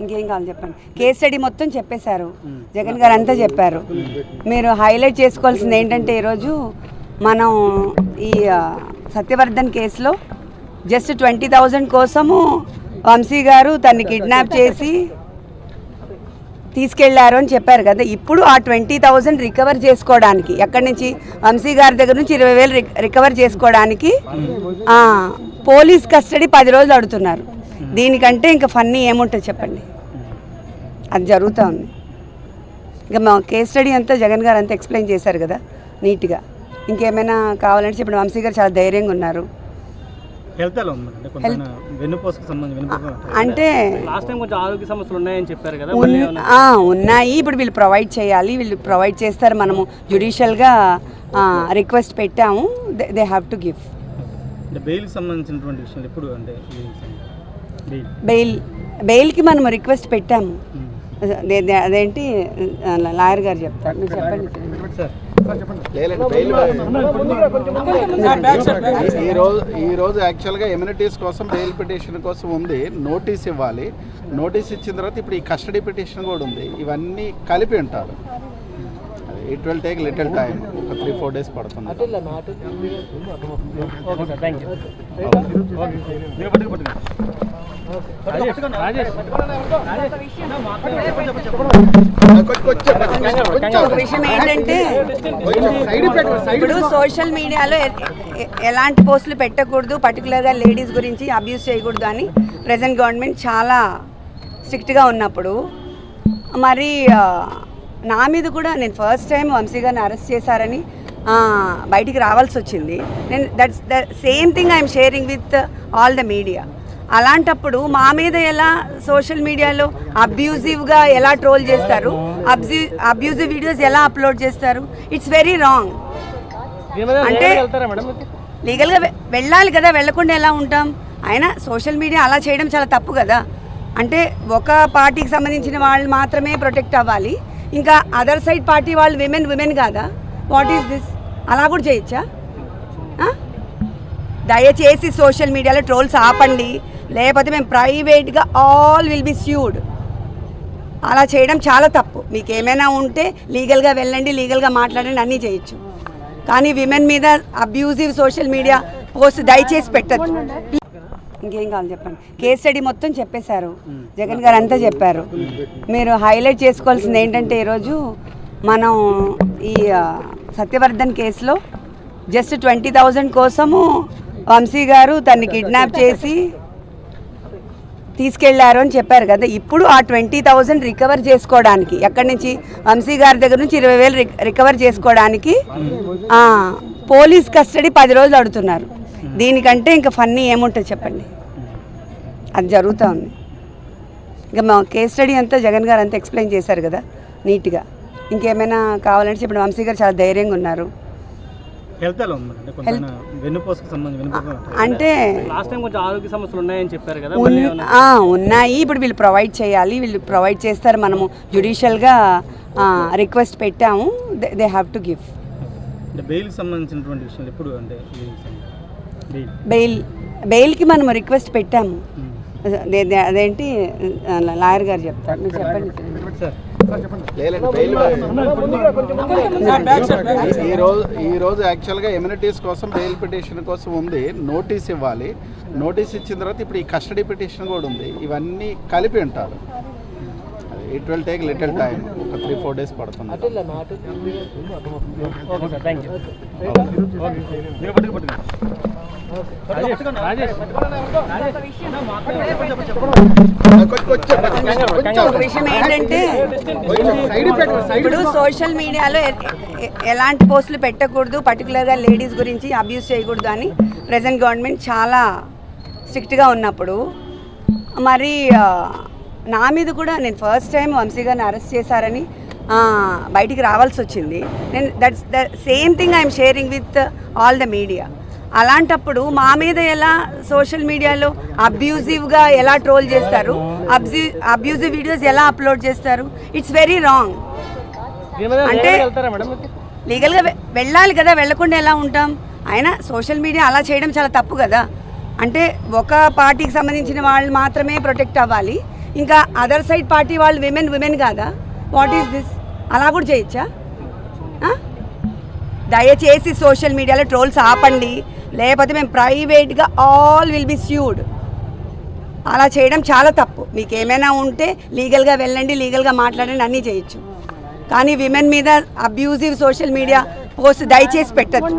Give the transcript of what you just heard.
ఇంకేం కావాలి చెప్పండి. కేస్ స్టడీ మొత్తం చెప్పేశారు. జగన్ గారు అంతా చెప్పారు. మీరు హైలైట్ చేసుకోవాల్సింది ఏంటంటే ఈరోజు మనం ఈ సత్యవర్ధన్ కేసులో జస్ట్ ట్వంటీ థౌజండ్ కోసము వంశీ గారు తన్ని కిడ్నాప్ చేసి తీసుకెళ్ళారు అని చెప్పారు కదా. ఇప్పుడు ఆ ట్వంటీ థౌజండ్ రికవర్ చేసుకోవడానికి ఎక్కడి నుంచి? వంశీ గారి దగ్గర నుంచి ఇరవై వేలు రిక- రికవర్ చేసుకోవడానికి పోలీస్ కస్టడీ పది రోజులు అడుగుతున్నారు. దీనికంటే ఇంకా ఫన్నీ ఏముంటుంది చెప్పండి? అది జరుగుతూ ఉంది. ఇంకా మా కేస్ స్టడీ అంతా జగన్ గారు అంతా ఎక్స్ప్లెయిన్ చేశారు కదా నీట్గా. ఇంకేమైనా కావాలంటే చెప్పండి. వంశీ గారు చాలా ధైర్యంగా ఉన్నారు. అంటే కొంత వెన్నుపోసకు సంబంధించి వెన్నుపోస అంటే లాస్ట్ టైం కొంచెం ఆరోగ్య సమస్యలు ఉన్నాయని చెప్పారు కదా ఉన్- ఆ, ఉన్నాయి. ఇప్పుడు వీళ్ళు ప్రొవైడ్ చేయాలి. వీళ్ళు ప్రొవైడ్ చేస్తారు. మనము జ్యుడిషియల్గా రిక్వెస్ట్ పెట్టాము. They have to give. అంటే బెయిల్కి సంబంధించినటువంటి విషయాలు ఎప్పుడు అంటే బెయిల్ బెయిల్ బెయిల్కి మనం రిక్వెస్ట్ పెట్టాము. అదే- అదేంటి లాయర్ గారు చెప్తారు. మీరు చెప్పండి. ఈ రోజు ఈ రోజు యాక్చువల్గా ఎమ్యూనిటీస్ కోసం బెయిల్ పిటిషన్ కోసం ఉంది. నోటీస్ ఇవ్వాలి. నోటీస్ ఇచ్చిన తర్వాత ఇప్పుడు ఈ కస్టడీ పిటిషన్ కూడా ఉంది. ఇవన్నీ కలిపి ఉంటారు. It will take little time ఒక త్రీ ఫోర్ డేస్ పడుతుంది. ఒక విషయం ఏంటంటే ఇప్పుడు సోషల్ మీడియాలో ఎ- ఎలాంటి పోస్టులు పెట్టకూడదు పర్టికులర్గా లేడీస్ గురించి అబ్యూస్ చేయకూడదు అని ప్రజెంట్ గవర్నమెంట్ చాలా స్ట్రిక్ట్గా ఉన్నప్పుడు. మరి నా మీద కూడా నేను ఫస్ట్ టైం వంశీ గారిని అరెస్ట్ చేశారని బయటికి రావాల్సి వచ్చింది. నేను that's the same thing I'm sharing with all the media అలాంటప్పుడు మా మీద ఎలా సోషల్ మీడియాలో అబ్యూజివ్గా ఎలా ట్రోల్ చేస్తారు? అబ్జీ అబ్యూజివ్ వీడియోస్ ఎలా అప్లోడ్ చేస్తారు? It's very wrong. అంటే- లీగల్గా వెళ్ళాలి కదా వెళ్ళకుండా ఎలా ఉంటాం? అయినా సోషల్ మీడియా అలా చేయడం చాలా తప్పు కదా. అంటే ఒక పార్టీకి సంబంధించిన వాళ్ళు మాత్రమే ప్రొటెక్ట్ అవ్వాలి. ఇంకా అదర్ సైడ్ పార్టీ వాళ్ళు విమెన్ విమెన్ కాదా? What is this? అలా కూడా చేయొచ్చా? దయచేసి సోషల్ మీడియాలో ట్రోల్స్ ఆపండి. లేకపోతే మేము ప్రైవేట్గా ఆల్ విల్ బి స్యూడ్ అలా చేయడం చాలా తప్పు. మీకు ఏమైనా ఉంటే లీగల్గా వెళ్ళండి లీగల్గా మాట్లాడండి అన్నీ చేయొచ్చు. కానీ విమెన్ మీద అబ్యూజివ్ సోషల్ మీడియా పోస్ట్ దయచేసి పెట్టద్దు. ఇంకేం కావాలి చెప్పండి? కేస్ స్టడీ మొత్తం చెప్పేశారు. జగన్ గారు అంతా చెప్పారు. మీరు హైలైట్ చేసుకోవాల్సింది ఏంటంటే ఈరోజు మనం ఈ సత్యవర్ధన్ కేసులో జస్ట్ ట్వంటీ థౌజండ్ కోసము వంశీ గారు తన్ని కిడ్నాప్ చేసి తీసుకెళ్ళారు అని చెప్పారు కదా. ఇప్పుడు ఆ ట్వంటీ థౌజండ్ రికవర్ చేసుకోవడానికి ఎక్కడి నుంచి? వంశీ గారి దగ్గర నుంచి ఇరవై వేలు రిక- రికవర్ చేసుకోవడానికి పోలీస్ కస్టడీ పది రోజులు అడుగుతున్నారు. దీనికంటే ఇంకా ఫన్నీ ఏముంటుంది చెప్పండి? అది జరుగుతూ ఉంది. ఇంకా మా కేస్ స్టడీ అంతా జగన్ గారు అంతా ఎక్స్ప్లెయిన్ చేశారు కదా నీట్గా. ఇంకేమైనా కావాలంటే చెప్పండి. వంశీ గారు చాలా ధైర్యంగా ఉన్నారు. అంటే కొంత వెన్నుపోసకు సంబంధించి వెన్నుపోస అంటే లాస్ట్ టైం కొంచెం ఆరోగ్య సమస్యలు ఉన్నాయని చెప్పారు కదా ఉన్- ఆ, ఉన్నాయి. ఇప్పుడు వీళ్ళు ప్రొవైడ్ చేయాలి. వీళ్ళు ప్రొవైడ్ చేస్తారు. మనము జ్యుడిషియల్గా రిక్వెస్ట్ పెట్టాము. దే హ్యావ్ టు గివ్ అంటే బెయిల్కి సంబంధించినటువంటి విషయాలు ఎప్పుడు అంటే బెయిల్ బెయిల్ బెయిల్కి మనం రిక్వెస్ట్ పెట్టాము. అదే- అదేంటి? లాయర్ గారు చెప్తారు. చెప్పండి. ఈ రోజు ఈ రోజు యాక్చువల్గా ఎమ్యూనిటీస్ కోసం బెయిల్ పిటిషన్ కోసం ఉంది నోటీస్ ఇవ్వాలి నోటీస్ ఇచ్చిన తర్వాత ఇప్పుడు ఈ కస్టడీ పిటిషన్ కూడా ఉంది ఇవన్నీ కలిపి ఉంటారు it will take little time ఒక త్రీ ఫోర్ డేస్ పడుతుంది. Okay sir thank you Rajesh ఒక విషయం ఏంటంటే ఇప్పుడు సోషల్ మీడియాలో ఎలాంటి పోస్టులు పెట్టకూడదు పర్టికులర్గా లేడీస్ గురించి అబ్యూస్ చేయకూడదు అని ప్రజెంట్ గవర్నమెంట్ చాలా స్ట్రిక్ట్గా ఉన్నప్పుడు. మరి నా మీద కూడా నేను ఫస్ట్ టైం వంశీ గారిని అరెస్ట్ చేశారని బయటికి రావాల్సి వచ్చింది. నేను that's the same thing I'm sharing with all the media అలాంటప్పుడు మా మీద ఎలా సోషల్ మీడియాలో అబ్యూజివ్గా ఎలా ట్రోల్ చేస్తారు? అబ్జీ అబ్యూజివ్ వీడియోస్ ఎలా అప్లోడ్ చేస్తారు? ఇట్స్ వెరీ రాంగ్ అంటే- లీగల్గా వెళ్ళాలి కదా వెళ్ళకుండా ఎలా ఉంటాం? అయినా సోషల్ మీడియా అలా చేయడం చాలా తప్పు కదా. అంటే ఒక పార్టీకి సంబంధించిన వాళ్ళు మాత్రమే ప్రొటెక్ట్ అవ్వాలి. ఇంకా అదర్ సైడ్ పార్టీ వాళ్ళు విమెన్ విమెన్ కాదా? వాట్ ఈస్ దిస్ అలా కూడా చేయొచ్చా? దయచేసి సోషల్ మీడియాలో ట్రోల్స్ ఆపండి. లేకపోతే మేము ప్రైవేట్గా ఆల్ విల్ బి స్యూడ్ అలా చేయడం చాలా తప్పు. మీకు ఏమైనా ఉంటే లీగల్గా వెళ్ళండి లీగల్గా మాట్లాడండి అన్నీ చేయొచ్చు. కానీ విమెన్ మీద అబ్యూజివ్ సోషల్ మీడియా పోస్ట్ దయచేసి పెట్టద్దు.